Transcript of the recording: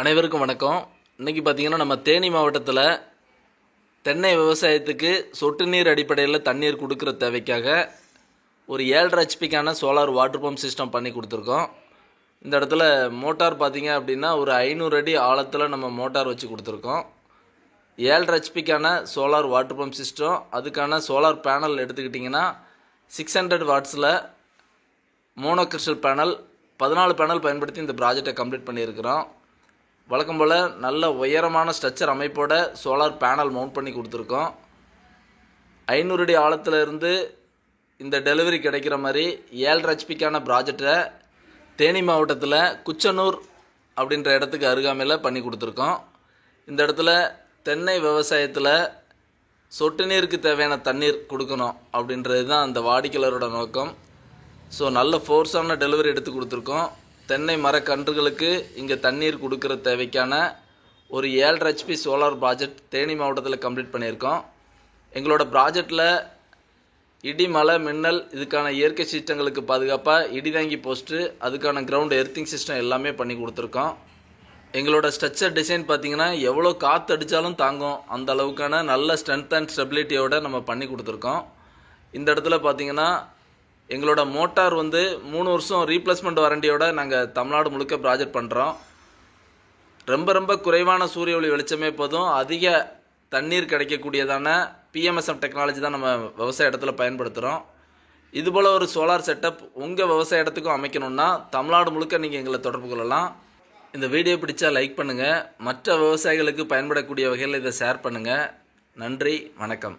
அனைவருக்கும் வணக்கம். இன்னைக்கு பார்த்தீங்கன்னா நம்ம தேனி மாவட்டத்தில் தென்னை விவசாயத்துக்கு சொட்டு நீர் அடிப்படையில் தண்ணீர் கொடுக்குற தேவைக்காக ஒரு ஏழரை ஹெச்பிக்கான சோலார் வாட்டர் பம்ப் சிஸ்டம் பண்ணி கொடுத்துருக்கோம். இந்த இடத்துல மோட்டார் பார்த்தீங்க அப்படின்னா ஒரு ஐநூறு அடி ஆழத்தில் நம்ம மோட்டார் வச்சு கொடுத்துருக்கோம். ஏழரை ஹெச்பிக்கான சோலார் வாட்டர் பம்ப் சிஸ்டம் அதுக்கான சோலார் பேனல் எடுத்துக்கிட்டிங்கன்னா சிக்ஸ் ஹண்ட்ரட் வாட்ஸில் மோனோ கிறிஸ்டல் பேனல் பதினாலு பேனல் பயன்படுத்தி இந்த ப்ராஜெக்டை கம்ப்ளீட் பண்ணியிருக்கிறோம். வழக்கம் போல் நல்ல உயரமான ஸ்ட்ரக்சர் அமைப்போட சோலார் பேனல் மவுண்ட் பண்ணி கொடுத்துருக்கோம். ஐநூறு அடி ஆழத்துல இருந்து இந்த டெலிவரி கிடைக்கிற மாதிரி ஏழரை ஹெச்பிக்கான ப்ராஜெக்டை தேனி மாவட்டத்தில் குச்சனூர் அப்படின்ற இடத்துக்கு அருகாமையில் பண்ணி கொடுத்துருக்கோம். இந்த இடத்துல தென்னை விவசாயத்தில் சொட்டு நீருக்கு தேவையான தண்ணீர் கொடுக்கணும் அப்படின்றது தான் அந்த வாடிக்கையாளரோட நோக்கம். ஸோ நல்ல ஃபோர்ஸான டெலிவரி எடுத்து கொடுத்துருக்கோம். தென்னை மரக்கன்றுகளுக்கு இங்கே தண்ணீர் கொடுக்குற தேவைக்கான ஒரு ஏழரை ஹெச்பி சோலார் ப்ராஜெக்ட் தேனி மாவட்டத்தில் கம்ப்ளீட் பண்ணியிருக்கோம். எங்களோட ப்ராஜெக்டில் இடி மலை மின்னல் இதுக்கான இயற்கை சீற்றங்களுக்கு பாதுகாப்பாக இடி தாங்கி போஸ்ட்டு அதுக்கான கிரவுண்ட் எர்த்திங் சிஸ்டம் எல்லாமே பண்ணி கொடுத்துருக்கோம். எங்களோட ஸ்ட்ரக்சர் டிசைன் பார்த்திங்கன்னா எவ்வளோ காற்று அடித்தாலும் தாங்கும். அந்த அளவுக்கான நல்ல ஸ்ட்ரென்த் அண்ட் ஸ்டெபிலிட்டியோடு நம்ம பண்ணி கொடுத்துருக்கோம். இந்த இடத்துல பார்த்தீங்கன்னா எங்களோட மோட்டார் வந்து மூணு வருஷம் ரீப்ளேஸ்மெண்ட் வாரண்டியோட நாங்கள் தமிழ்நாடு முழுக்க ப்ராஜெக்ட் பண்ணுறோம் ரொம்ப ரொம்ப குறைவான சூரிய ஒளி வெளிச்சமே போதும். அதிக தண்ணீர் கிடைக்கக்கூடியதான பிஎம்எஸ்எம் டெக்னாலஜி தான் நம்ம விவசாய இடத்துல பயன்படுத்துகிறோம் இதுபோல் ஒரு சோலார் செட்டப் உங்கள் விவசாய இடத்துக்கும் அமைக்கணும்னா தமிழ்நாடு முழுக்க நீங்கள் எங்களை தொடர்பு கொள்ளலாம். இந்த வீடியோ பிடிச்சா லைக் பண்ணுங்கள் மற்ற விவசாயிகளுக்கு பயன்படக்கூடிய வகையில் இதை ஷேர் பண்ணுங்கள் நன்றி வணக்கம்.